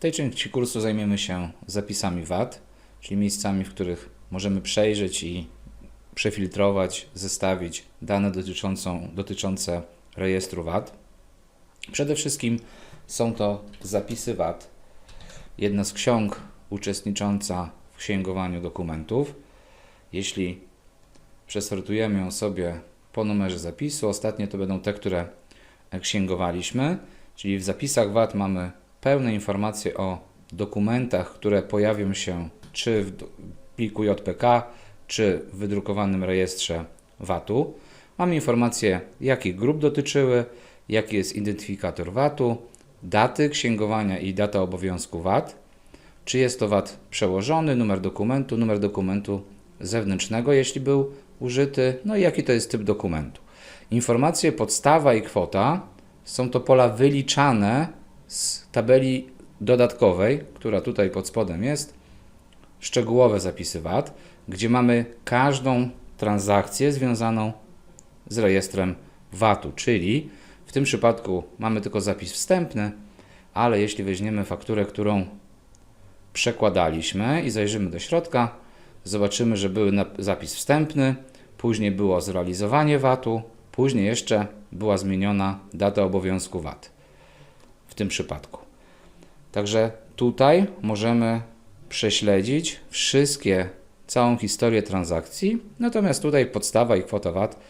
W tej części kursu zajmiemy się zapisami VAT, czyli miejscami, w których możemy przejrzeć i przefiltrować, zestawić dane dotyczącą, dotyczące rejestru VAT. Przede wszystkim są to zapisy VAT, jedna z ksiąg uczestnicząca w księgowaniu dokumentów. Jeśli przesortujemy ją sobie po numerze zapisu, ostatnie to będą te, które księgowaliśmy, czyli w zapisach VAT mamy pełne informacje o dokumentach, które pojawią się czy w pliku JPK, czy w wydrukowanym rejestrze VAT-u. Mamy informacje, jakich grup dotyczyły, jaki jest identyfikator VAT-u, daty księgowania i data obowiązku VAT, czy jest to VAT przełożony, numer dokumentu, numer dokumentu zewnętrznego, jeśli był użyty, no i jaki to jest typ dokumentu. Informacje podstawa i kwota są to pola wyliczane z tabeli dodatkowej, która tutaj pod spodem jest, szczegółowe zapisy VAT, gdzie mamy każdą transakcję związaną z rejestrem VAT-u, czyli w tym przypadku mamy tylko zapis wstępny, ale jeśli weźmiemy fakturę, którą przekładaliśmy i zajrzymy do środka, zobaczymy, że był zapis wstępny, później było zrealizowanie VAT-u, później jeszcze była zmieniona data obowiązku VAT tym przypadku. Także tutaj możemy prześledzić wszystkie, całą historię transakcji, natomiast tutaj podstawa i kwota VAT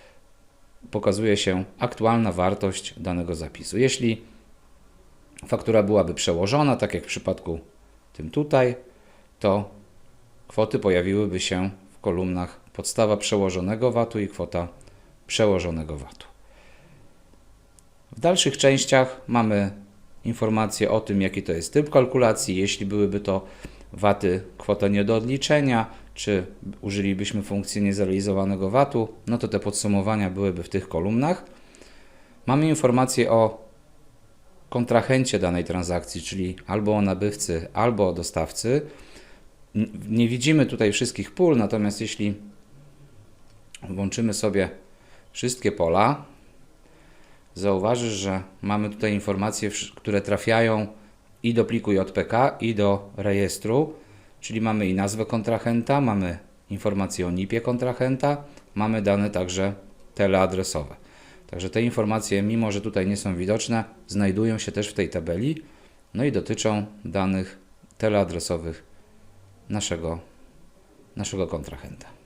pokazuje się aktualna wartość danego zapisu. Jeśli faktura byłaby przełożona, tak jak w przypadku tym tutaj, to kwoty pojawiłyby się w kolumnach podstawa przełożonego VAT-u i kwota przełożonego VAT-u. W dalszych częściach mamy informacje o tym, jaki to jest typ kalkulacji, jeśli byłyby to VAT-y kwota nie do odliczenia, czy użylibyśmy funkcji niezrealizowanego VAT-u, no to te podsumowania byłyby w tych kolumnach. Mamy informacje o kontrahencie danej transakcji, czyli albo o nabywcy, albo o dostawcy. Nie widzimy tutaj wszystkich pól, natomiast jeśli włączymy sobie wszystkie pola, zauważysz, że mamy tutaj informacje, które trafiają i do pliku JPK, i do rejestru, czyli mamy i nazwę kontrahenta, mamy informacje o NIP-ie kontrahenta, mamy dane także teleadresowe. Także te informacje, mimo że tutaj nie są widoczne, znajdują się też w tej tabeli, no i dotyczą danych teleadresowych naszego, naszego kontrahenta.